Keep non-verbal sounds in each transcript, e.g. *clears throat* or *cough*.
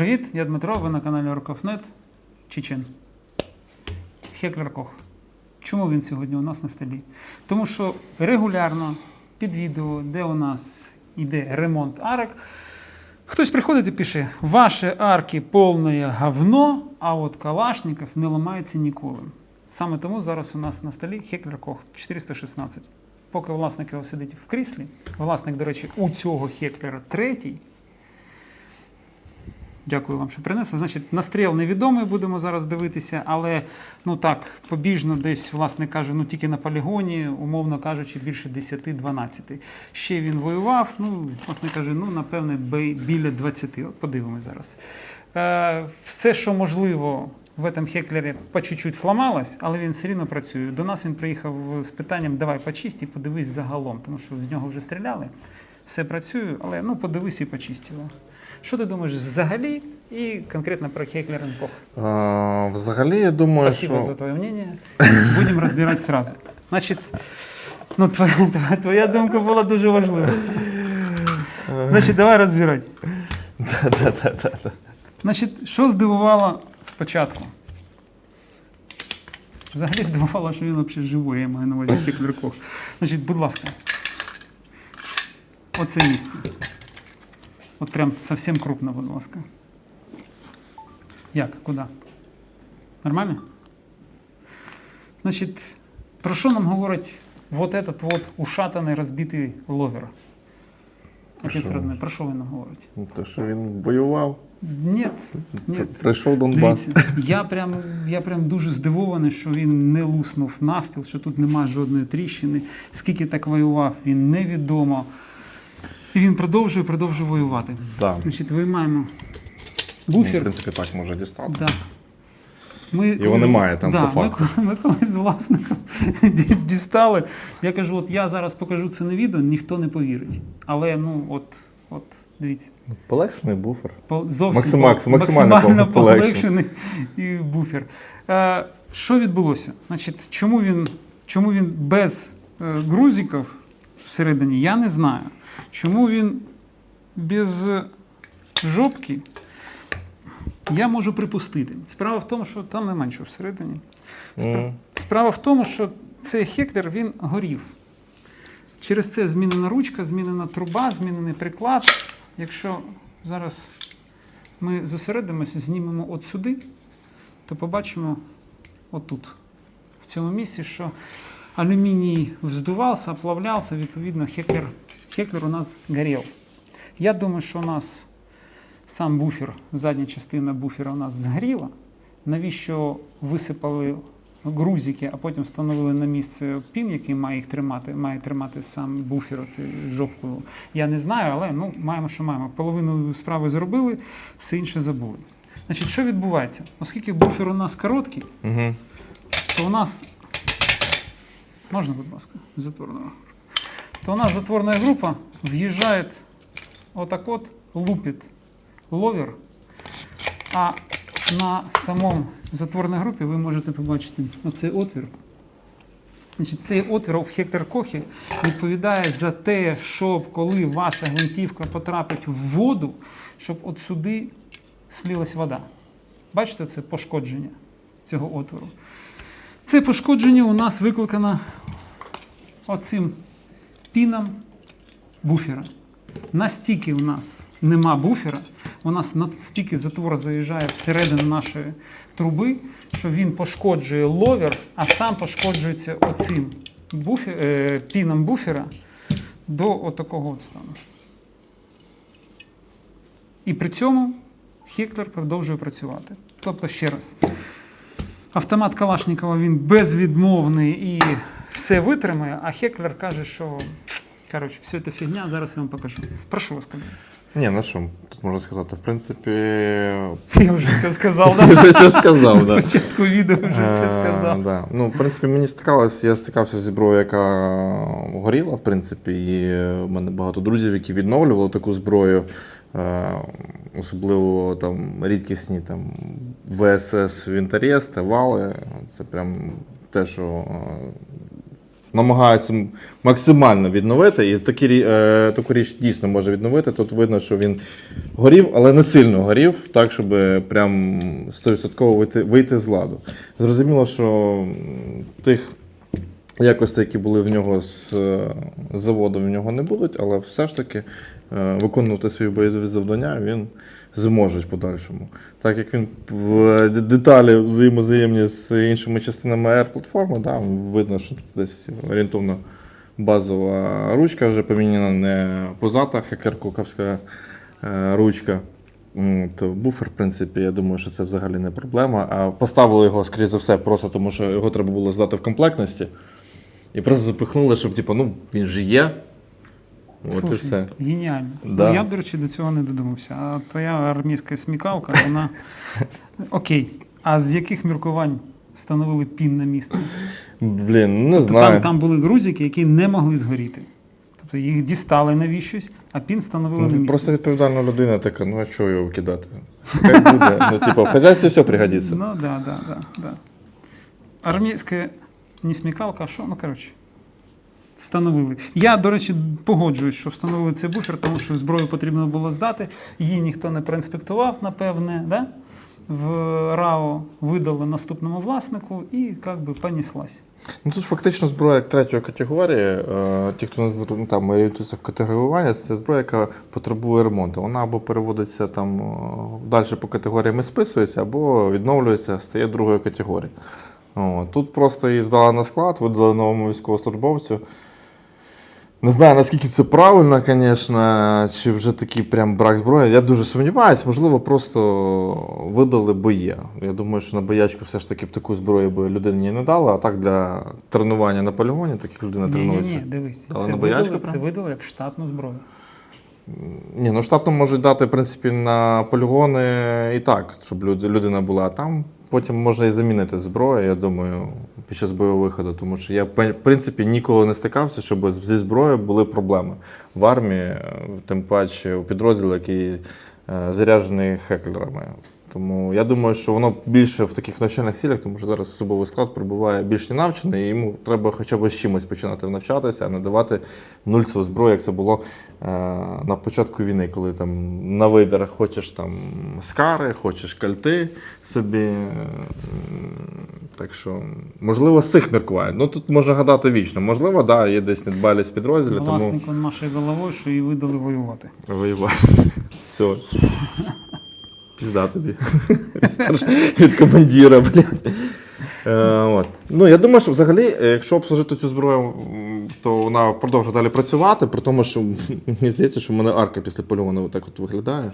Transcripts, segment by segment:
Привіт, я Дмитро, ви на каналі Оркофнет Чечен. Хеклер Кох. Чому він сьогодні у нас на столі? Тому що регулярно під відео, де у нас йде ремонт арок, хтось приходить і пише: Ваші арки повне говно, а от Калашников не ламається ніколи. Саме тому зараз у нас на столі Хеклер Кох 416. Поки власник його сидить в кріслі, власник, до речі, у цього Хеклера третій. Дякую вам, що принесли. Значить, настріл невідомий будемо зараз дивитися, але ну так, побіжно десь, власне каже, ну тільки на полігоні, умовно кажучи, більше 10-12. Ще він воював, ну, власне каже, ну, напевне, бі- біля 20. От подивимось зараз. Е, все, що можливо. В цьому хеклері по чуть-чуть сломалось, але він все рівно працює. До нас він приїхав з питанням Давай почисти, подивись загалом, тому що з нього вже стріляли. Все працює, але ну подивись і почисти його. Що ти думаєш взагалі і конкретно про Хеклер Кох? Взагалі, я думаю, Спасибо що за твое мнение. Будем разбирать сразу. Значить, ну, твоя, твоя, думка була дуже важлива. Значить, давай розбирати. Значить, що здивувало спочатку? Взагалі здивувало, що він взагалі живий, я маю на увазі Хеклер Кох. Значить, будь ласка. Оце місце. От прям совсем крупно, будь ласка. Як? Куди? Нормально? Значить, про що нам говорить вот этот вот ушатаний розбитий ловер? Отець родний, про що він нам говорить? Ну, То, що він воював, Ні, ні. прийшов Донбас. Дивіться, я прям, я прям дуже здивований, що він не луснув навпіл, що тут немає жодної тріщини. Скільки так воював, він невідомо. І він продовжує, продовжує воювати. Да. Значить, виймаємо Ну, в принципі, так може дістати. Да. Ми Його колись- немає там, да, по факту. Ми, ми колись з власником *laughs* дістали. Я кажу, от я зараз покажу це на відео, ніхто не повірить. Але ну от, от дивіться. Полегшений буфер. По- Зовсім Максимак- по- максимально максимально полегшений. полегшений і буфер. Е, що відбулося? Значить, чому він, чому він без е, грузиків всередині, я не знаю. Чому він без жопки, я можу припустити. Справа в тому, що там нема нічого всередині. Справа в тому, що цей хеклер він горів. Через це змінена ручка, змінена труба, змінений приклад. Якщо зараз ми зосередимося, знімемо от сюди, то побачимо отут, в цьому місці, що алюміній вздувався, оплавлявся, відповідно, хеклер, хеклер у нас горів. Я думаю, що у нас сам буфер, задня частина буфера у нас згоріла. Навіщо висипали грузики, а потім встановили на місце пін, який має їх тримати, має тримати сам буфер оцею жопкою. Я не знаю, але ну, маємо, що маємо. Половину справи зробили, все інше забули. Значить, що відбувається? Оскільки буфер у нас короткий, Мгм. то у нас. Можна, будь ласка, затворного. То у нас затворная группа въезжает вот так лупит ловер, а на самому затворній групі ви можете побачити оцей отвір. Значить, цей отвір в Хектор Кохі відповідає за те, щоб коли ваша гвинтівка потрапить в воду, щоб от сюди слилась вода. Бачите, це пошкодження цього отвору. Це пошкодження у нас викликано оцим піном буфера. Настільки у нас нема буфера, у нас настільки затвор заїжджає всередину нашої труби, що він пошкоджує ловер, а сам пошкоджується оцим буфер, е, піном буфера до отакого от стану. І при цьому Хеклер продовжує працювати. Тобто, ще раз, автомат Калашникова він безвідмовний і все витримає, а Хеклер каже, що коротше, все це фігня, зараз я вам покажу. Прошу вас, колеги. Ні, ну що, тут можна сказати, в принципі. Я вже все сказав, *laughs* Я да? вже все сказав, да. початку відео вже все Е, сказав. Да. Ну, в принципі, мені стикалось, я стикався зі зброєю, яка горіла, в принципі, і в мене багато друзів, які відновлювали таку зброю, особливо там рідкісні там ВСС Вінтарєс та вали. Це прям те, що е, намагаються максимально відновити, і такі, е, таку річ дійсно може відновити. Тут видно, що він горів, але не сильно горів, так, щоб прям 100% вийти, вийти з ладу. Зрозуміло, що тих якостей, які були в нього з е, заводу, в нього не будуть, але все ж таки е, виконувати свої бойові завдання він зможе в подальшому. Так як він в деталі взаємозаємні з іншими частинами AR-платформи, да, видно, що тут десь орієнтовно базова ручка вже поміняна, не позата хекер-куковська е, ручка. То буфер, в принципі, я думаю, що це взагалі не проблема. А поставили його, скоріше за все, просто тому що його треба було здати в комплектності. І просто запихнули, щоб, типу, ну, він же є. От і все. Геніально. Да. Ну, я, до речі, до цього не додумався. А твоя армійська смікалка, вона. *laughs* Окей. А з яких міркувань встановили пін на місце? Блін, не Тобто знаю. там, там були грузики, які не могли згоріти. Тобто їх дістали навіщось, а пін встановили Ну, на місце. просто відповідальна людина така, ну а чого його кидати? Хай буде. Ну, типу, в хазяйстві все пригодиться. Ну, да, да, да, да. Армійська не смікалка, а що? Ну, коротше. Встановили. Я, до речі, погоджуюсь, що встановили цей буфер, тому що зброю потрібно було здати. Її ніхто не проінспектував, напевне. Да? В РАО видали наступному власнику і як би понеслась. Ну тут фактично зброя третьої категорії. Е, Ті, хто не ну, там орієнтується в категоріювання, це зброя, яка потребує ремонту. Вона або переводиться там далі по категоріям і списується, або відновлюється, стає другою категорією. О, тут просто її здали на склад, видали новому військовослужбовцю. Не знаю, наскільки це правильно, звісно, чи вже такий прям брак зброї. Я дуже сумніваюся, можливо, просто видали бої. Я думаю, що на боячку все ж таки б таку зброю би людині не дали, а так для тренування на полігоні, так як людина Ні, ні, тренується. ні, дивись, Але це на боячку видали, це видали як штатну зброю. Ні, ну штатно можуть дати, в принципі, на полігони і так, щоб людина була. А там потім можна і замінити зброю, я думаю, під час бойового виходу. Тому що я, в принципі, ніколи не стикався, щоб зі зброєю були проблеми в армії, е, тим паче у підрозділі, який е, заряджений хеклерами. Тому я думаю, що воно більше в таких навчальних цілях, тому що зараз особовий склад перебуває більш ненавчений, і йому треба хоча б з чимось починати навчатися, а не давати нульцеву зброю, як це було е, на початку війни, коли там на вибір хочеш там скари, хочеш кальти собі. е, Так що, можливо, з цих міркувань. Ну тут можна гадати вічно. Можливо, да, є десь недбалість підрозділі, тому Власник он нашою головою, що її видали воювати. воювати. *laughs* Все. Пізда тобі. *laughs* Від командира, блядь. Е. Ну, я думаю, що взагалі, е, якщо обслужити цю зброю, то вона продовжує далі працювати, при тому, що мені здається, що в мене арка після полігону так от виглядає.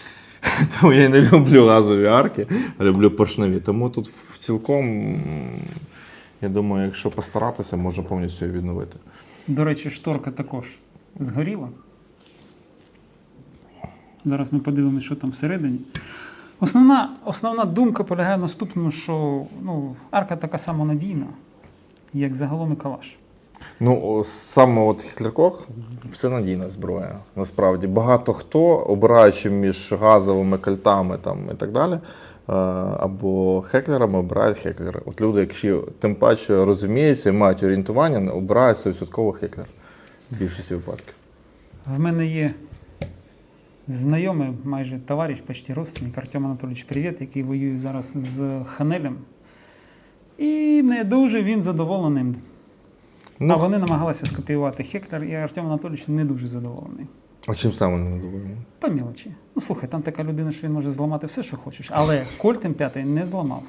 *laughs* Тому я не люблю газові арки, а люблю поршневі. Тому тут цілком, я думаю, якщо постаратися, можна повністю її відновити. До речі, шторка також згоріла. Зараз ми подивимося, що там всередині. Основна, основна думка полягає в наступному, що ну, арка така самонадійна, як загалом і калаш. Ну, саме от Хітлеркох це надійна зброя. Насправді багато хто, обираючи між газовими кальтами там, і так далі, е, або хеклерами, обирають хеклери. От люди, якщо тим паче розуміються і мають орієнтування, обирають 100% хеклер в більшості випадків. В мене є знайомий, майже товариш, почти родственник Артем Анатолійович Привіт, який воює зараз з Ханелем. І не дуже він задоволений. Ну, а вони намагалися скопіювати Хеклер, і Артем Анатолійович не дуже задоволений. а чим саме не задоволений? По мілочі. Ну слухай, там така людина, що він може зламати все, що хочеш. Але Кольт М5 не зламав.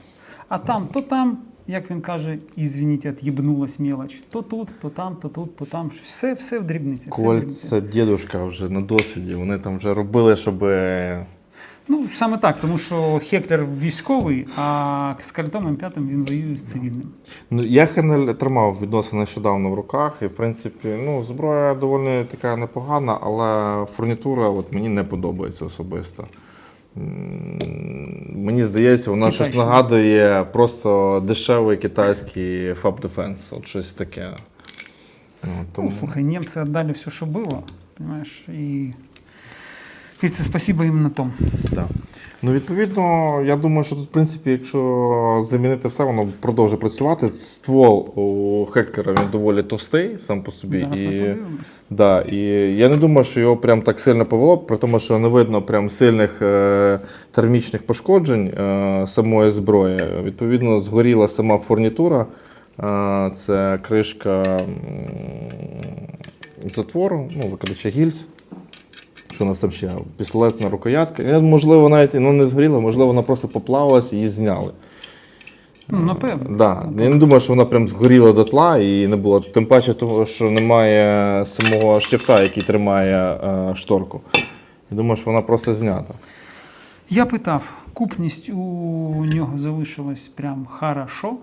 А там, то там, як він каже, ізвініть, от'єбнулась мілоч. То тут, то там, то тут, то там. Все, все в дрібницях. все в це дідушка вже на досвіді. Вони там вже робили, щоб. Ну, саме так, тому що Хеклер військовий, а з Кольтом М5 він воює з цивільним. Ну, я Хенель тримав відносно нещодавно в руках, і в принципі, ну, зброя доволі така непогана, але фурнітура от, мені не подобається особисто. Мені здається, вона щось нагадує просто дешевий китайський Fab Defense, от щось таке. От, Ну, слухай, німці віддали все, що було, Понимаєш? і І це спасибо їм на тому. Да. Ну, відповідно, я думаю, що тут, в принципі, якщо замінити все, воно продовжує працювати. Ствол у Хеккера він доволі товстий сам по собі. Зараз і, да, і я не думаю, що його прям так сильно повело, при тому, що не видно прям сильних е, термічних пошкоджень е, самої зброї. Відповідно, згоріла сама фурнітура. Е, це кришка затвору, ну, викидача гільз. Що у нас там ще? Пістолетна рукоятка. Я, можливо, навіть ну, не згоріла, можливо, вона просто поплавилась і її зняли. Ну, напевно. Да. Я не думаю, що вона прям згоріла дотла і не було. Тим паче, того, що немає самого штифта, який тримає е, шторку. Я думаю, що вона просто знята. Я питав, купність у нього залишилась прям хорошо,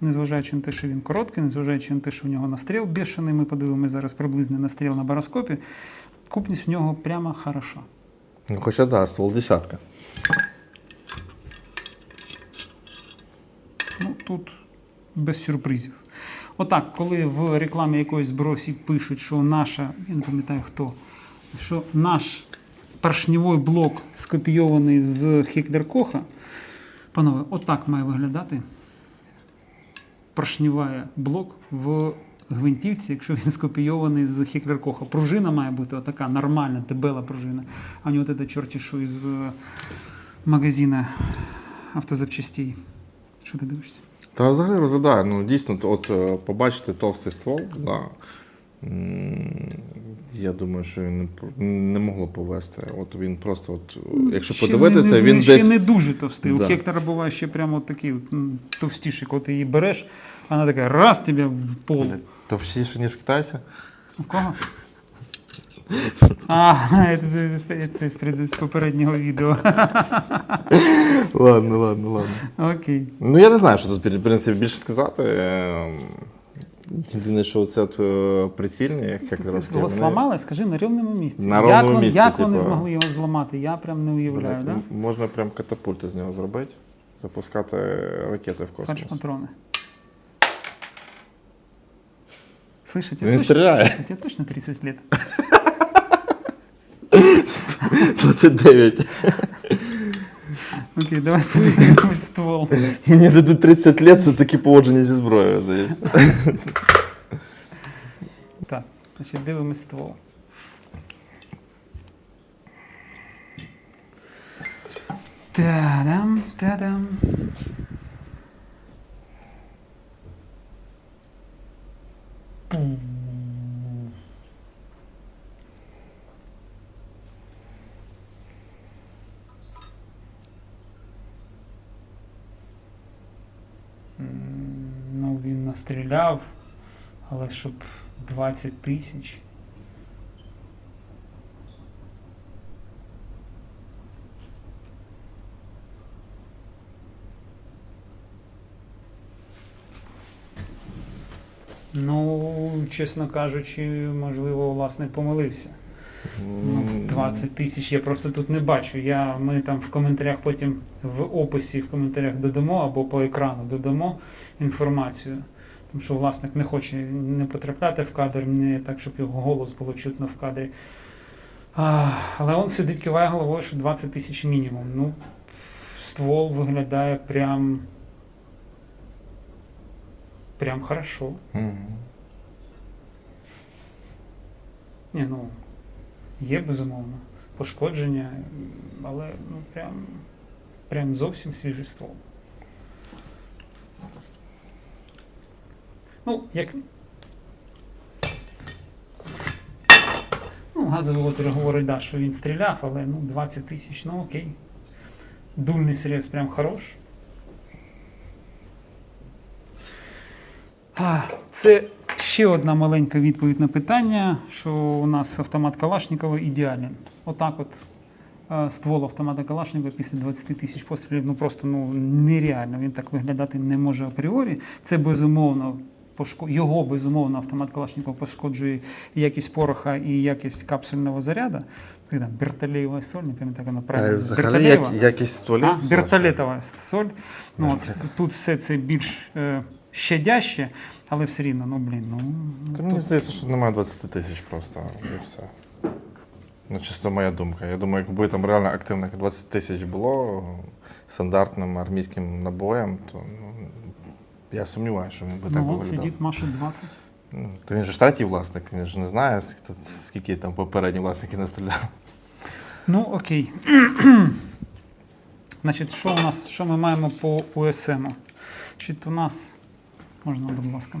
незважаючи на те, що він короткий, незважаючи на те, що в нього настріл бешений. Ми подивимося зараз приблизний настріл на бароскопі. Купність в нього прямо хороша. Ну, Хоча да, ствол десятка. Ну, тут без сюрпризів. Отак, коли в рекламі якоїсь збросі пишуть, що наша, я не пам'ятаю хто, що наш поршневий блок скопійований з Хеклеркоха, панове, отак має виглядати поршневий блок в гвинтівці, якщо він скопійований з Хіклеркоха. Пружина має бути отака нормальна, дебела пружина, а не от це чорті, що із е, магазина автозапчастей. Що ти дивишся? Та взагалі розглядаю. Ну, дійсно, от е, побачити товстий ствол, да. Я думаю, що він не, не могло повести. От він просто, от, якщо Ще подивитися, не, не, він не, десь. ще не дуже товстий. У Да. Хектора буває ще прямо такий товстіший, коли ти її береш, вона така раз тебе в пол. Товстіше, ніж в китайця. У кого? А, це, це, це з, з попереднього відео. Ладно, ладно, ладно. Окей. Ну, я не знаю, що тут в принципі більше сказати. Єдине, що це е, прицільні хеклеровські. Його вони- зламали, скажи, на рівному місці. На як рівному вон- місці, як вони типу. змогли його зламати? Я прям не уявляю, Так, да? Можна прям катапульти з нього зробити, запускати ракети в космос. Хоч патрони. Слышите? Він стріляє. Тебе точно 30 лет? 29. Окей, давай подивимось ствол. *laughs* Мені дадуть 30 років, це такі поводження зі зброєю, здається. Так, значить дивимось ствол. Та-дам, та-дам. М, Він настріляв, але щоб 20 тисяч. Ну, чесно кажучи, можливо, власник помилився. Ну, 20 тисяч я просто тут не бачу. Я, ми там в коментарях потім в описі в коментарях додамо або по екрану додамо інформацію. Тому що власник не хоче не потрапляти в кадр, не так, щоб його голос було чутно в кадрі. А, але він сидить, киває головою, що 20 тисяч мінімум. Ну, ствол виглядає прям. Прям хорошо. Мгм. Ні, ну, є, безумовно, пошкодження, але ну, прям, прям зовсім свіжий ствол. Ну, як. Ну, газовий лотер говорить, да, що він стріляв, але ну, 20 тисяч, ну окей. Дульний срез прям хорош. А, Це ще одна маленька відповідь на питання, що у нас автомат Калашникова ідеален. Отак от е, ствол автомата Калашникова після 20 тисяч пострілів ну просто ну, нереально. Він так виглядати не може апріорі. Це безумовно. Його безумовно автомат Калашникова пошкоджує якість пороха, і якість капсульного заряду. Як Бертолеєва соль, не пам'ятаю, як вона правильно. Бертолеєва? як, якість стволів. А, бертолетова соль. Ну, от, тут все це більш е, щадяще, але все рівно, ну блін, ну. Та мені здається, що немає 20 тисяч просто. І все. Ну, чисто моя думка. Я думаю, якби там реально активних 20 тисяч було стандартним армійським набоєм, то ну, я сумніваюся, що він би так Ну, би от виглядав. сидить, Маша 20. Ну, то він же ж третій власник, він ж не знає, скільки там попередні власники настріляли. Ну, окей. *clears throat* Значить, що у нас, що ми маємо по УСМ? Значить, у нас, можна, будь ласка.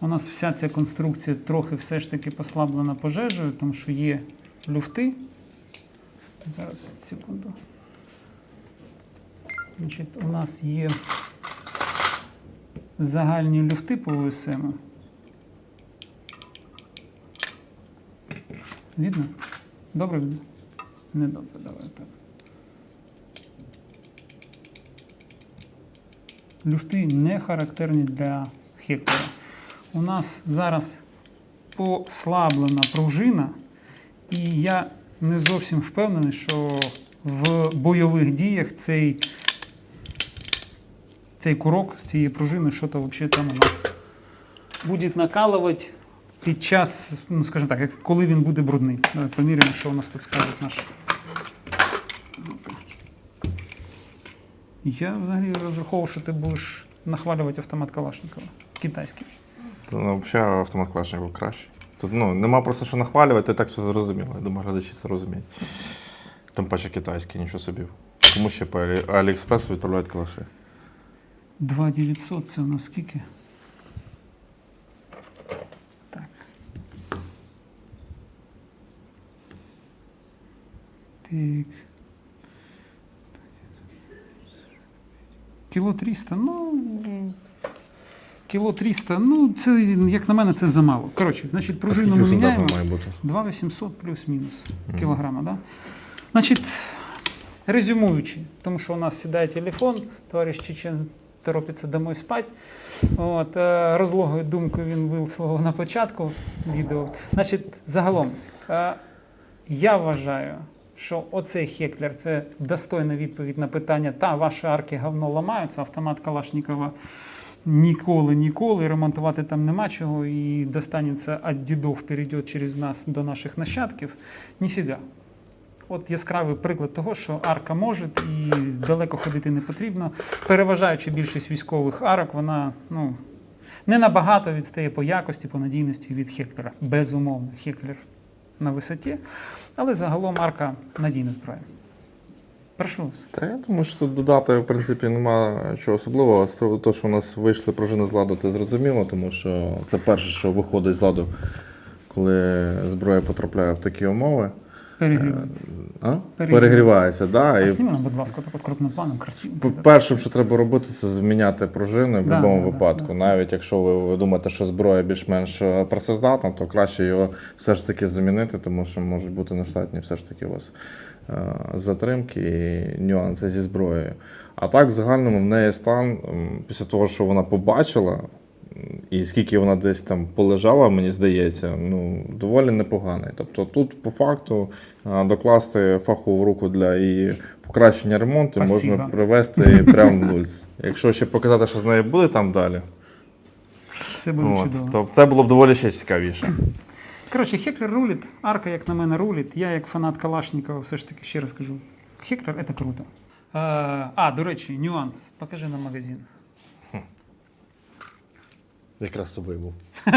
У нас вся ця конструкція трохи все ж таки послаблена пожежею, тому що є люфти. Зараз, секунду. Значить, у нас є загальні люфти по УСМ. Видно? Добре видно? Не добре, давай так. Люфти не характерні для Хектора. У нас зараз послаблена пружина, і я не зовсім впевнений, що в бойових діях цей, цей курок з цієї пружини що то взагалі там у нас буде накалувати під час, ну скажімо так, коли він буде брудний. Давай поміряємо, що у нас тут скажуть наші. Я взагалі розраховував, що ти будеш нахвалювати автомат Калашникова. Китайський. То, ну, взагалі автомат Калашников краще. Тут ну, нема просто що нахвалювати, ти так все зрозуміло. Я думаю, глядачі це розуміють. Тим паче китайський, нічого собі. Кому ще по Алі... Аліекспресу відправляють калаші? 2900 це у нас скільки? Так. Так. Кіло 300, ну. Кіло 300, ну, це, як на мене, це замало. Коротше, значить, пружину ми міняємо. має бути? 2800 плюс-мінус кілограма, да? Значить, резюмуючи, тому що у нас сідає телефон, товариш Чечен торопиться домой спать. От, е, розлогою думкою він висловив на початку відео. Значить, загалом, е, я вважаю, що оцей Хеклер це достойна відповідь на питання, та ваші арки говно ламаються, автомат Калашникова ніколи, ніколи ремонтувати там нема чого і достанеться від дідов, перейде через нас до наших нащадків. Ніфіга. От яскравий приклад того, що арка може і далеко ходити не потрібно. Переважаючи більшість військових арок, вона ну, не набагато відстає по якості, по надійності від Хеклера. Безумовно, Хеклер на висоті, але загалом арка надійна зброя. Прошу вас. Та я думаю, що тут додати, в принципі, нема чого особливого. З приводу того, що у нас вийшли пружини з ладу, це зрозуміло, тому що це перше, що виходить з ладу, коли зброя потрапляє в такі умови. Перегрівається. А? Перегрівається. Да. І зніми будь ласка, так от крупним планом, красиво. першим, що треба робити, це зміняти пружини в Да, будь-якому да, випадку. да. Навіть якщо ви, ви думаєте, що зброя більш-менш е, працездатна, то краще його все ж таки замінити, тому що можуть бути нештатні все ж таки у вас е, затримки і нюанси зі зброєю. А так, в загальному, в неї стан, після того, що вона побачила, і скільки вона десь там полежала, мені здається, ну, доволі непоганий. Тобто тут, по факту, докласти фахову руку для її покращення ремонту Спасибо. можна привести прямо в нуль. Якщо ще показати, що з нею буде там далі, Все буде от, чудово. то це було б доволі ще цікавіше. Коротше, Хеклер рулить, арка, як на мене, рулить. Я, як фанат Калашникова, все ж таки ще раз кажу. Хеклер це круто. Е, а, до речі, нюанс. Покажи нам магазин. Якраз з собою був. *laughs*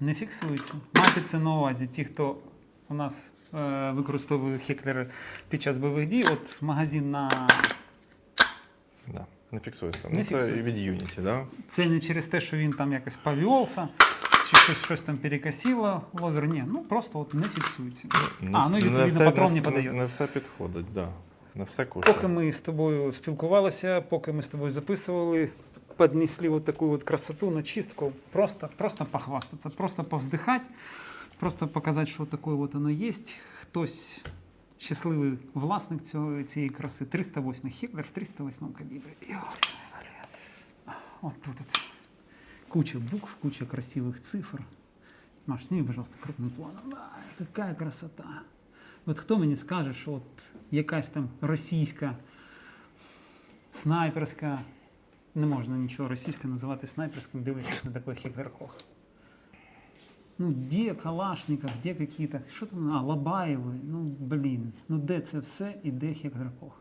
Не фіксується. Майте це на увазі. Ті, хто у нас е, використовує хеклери під час бойових дій, от магазин на. Да. Не фіксується. Не ну, це фіксується. від Unity, да? Це не через те, що він там якось повівся, чи щось, щось там перекосило, ловер. Ні, ну просто от не фіксується. А, ну відповідно патрон не подає. не все підходить, да. Не все кушає. Поки ми з тобою спілкувалися, поки ми з тобою записували, піднесли от таку от красоту на чистку, просто, просто похвастатися, просто повздихати, просто показати, що таке от воно є. Хтось щасливий власник цього, цієї краси. 308 Хітлер в 308 калібрі. От тут от. Куча букв, куча красивых цифр. Маш, сними, пожалуйста, крупным планом. Ай, какая красота. От хто мені скаже, що от якась там російська снайперська, не можна нічого російське називати снайперським, дивлячись на такий хіклер Кох. Ну, де Калашников, де какие-то, що там, а, Лабаєви, ну, блін, ну де це все і де Хектор Кох?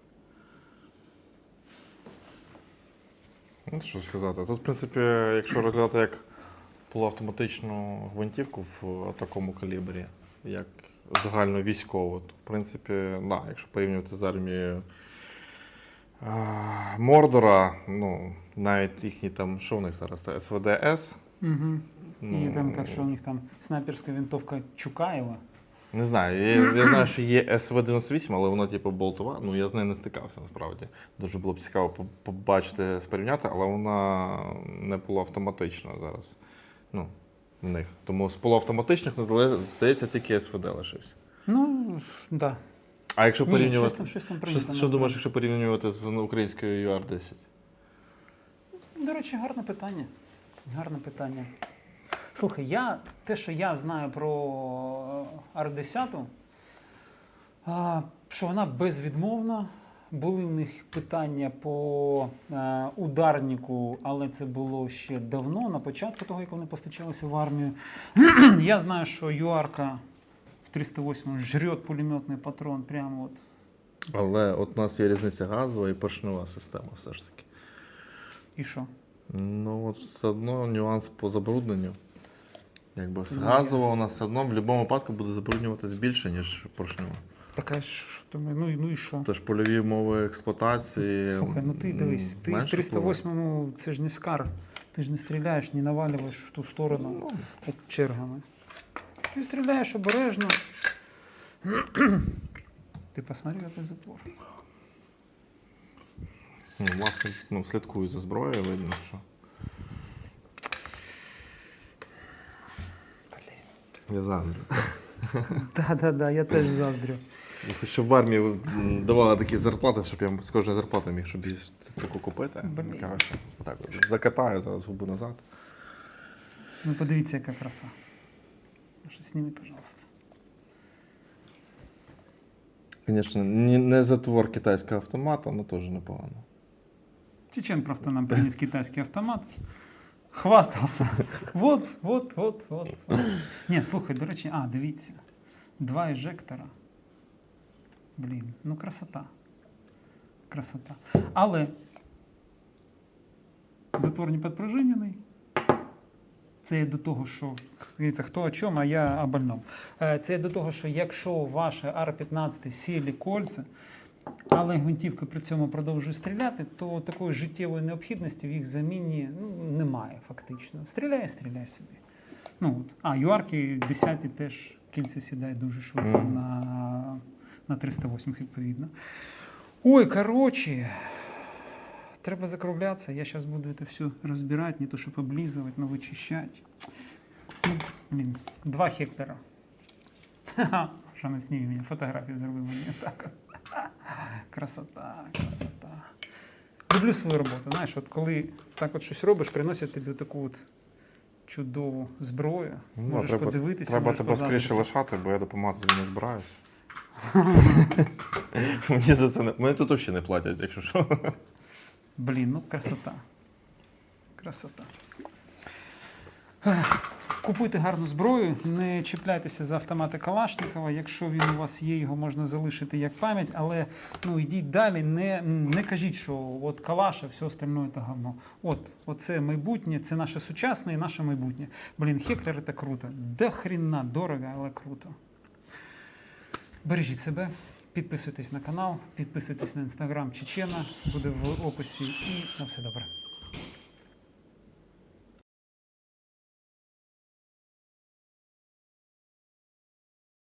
Ну, що сказати. Тут, в принципі, якщо розглядати як полуавтоматичну гвинтівку в такому калібрі, як загально військову, то в принципі, да, якщо порівнювати з армією Мордора, ну, навіть їхні там, що в них зараз? СВДС. Угу. Ну, і там, як що у них там снайперська винтовка Чукаєва. Не знаю, я, я знаю, що є СВ-98, але вона, типу, болтова. Ну, я з нею не стикався насправді. Дуже було б цікаво побачити, спорівняти, але вона не полуавтоматична зараз. Ну, в них. Тому з полуавтоматичних, здається, тільки СВД лишився. Ну, так. Да. А якщо Ні, щось порівнювати. там, щось там Що, що думаєш, якщо порівнювати з українською UR-10? До речі, гарне питання. Гарне питання. Слухай, я, те, що я знаю про Ар-10, а, що вона безвідмовна. Були в них питання по е, ударнику, але це було ще давно, на початку того, як вони постачалися в армію. *clears throat* я знаю, що ЮАРка 308 жрет пулеметний патрон прямо от. Але от у нас є різниця газова і поршнева система все ж таки. І що? Ну, от все одно нюанс по забрудненню. Якби з Ну, газова у нас все одно в будь-якому випадку буде забруднюватись більше, ніж поршнева. Така що думаю, ну, ну і що? Тож польові умови експлуатації. Слухай, ну ти дивись, ти в 308-му це ж не скар. Ти ж не стріляєш, не навалюєш в ту сторону Ну, от чергами. Ти стріляєш обережно. Ти посмотри, який затвор. ну, власне, ну, слідкую за зброєю, видно, що. Я заздрю. Так, так, так, я теж заздрю. Ну, хоч Щоб в армії давали такі зарплати, щоб я з кожної зарплати міг собі таку купити. Блін. Коротше, так, закатаю зараз губу назад. Ну подивіться, яка краса. Що сніми, пожалуйста. Звісно, не затвор китайського автомата, але теж непогано. Чечен просто нам принес китайский автомат. Хвастался. Вот, вот, вот, вот. вот. Ні, слухай, до речі, а, дивіться. Два ежектора. Блін, ну красота. Красота. Але затвор не підпружинений. Це є до того, що дивіться, хто о чому, а я о больному. Е, Це є до того, що якщо ваше Ар-15 сілі кольця, але гвинтівка при цьому продовжує стріляти, то такої життєвої необхідності в їх заміні ну, немає фактично. Стріляє, стріляй собі. Ну, от. А, юарки 10 теж кільця сідають дуже швидко Мгм. на, на 308 відповідно. Ой, короче, треба закругляться. Я сейчас буду это все разбирать, не то чтобы облизывать, но вычищать. Ну, блин, два гектара. Ха-ха, Що не снімі мене, фотографію зробив мені так. Красота, красота. Люблю свою роботу. Знаєш, от коли так от щось робиш, приносять тобі таку от чудову зброю. Ну, можеш треба- подивитися. Треба можеш тебе скоріше позаздрити. лишати, бо я допомагати тобі не збираюсь. *laughs* Мені за це не. Мені тут взагалі не платять, якщо що. Блін, ну красота. Красота. Купуйте гарну зброю, не чіпляйтеся за автомати Калашникова. Якщо він у вас є, його можна залишити як пам'ять, але ну йдіть далі, не, не кажіть, що от Калаша, все остальне це говно. От, оце майбутнє, це наше сучасне і наше майбутнє. Блін, Хеклер це круто. До хріна дорого, але круто. Бережіть себе, підписуйтесь на канал, підписуйтесь на інстаграм Чечена, буде в описі і на все добре.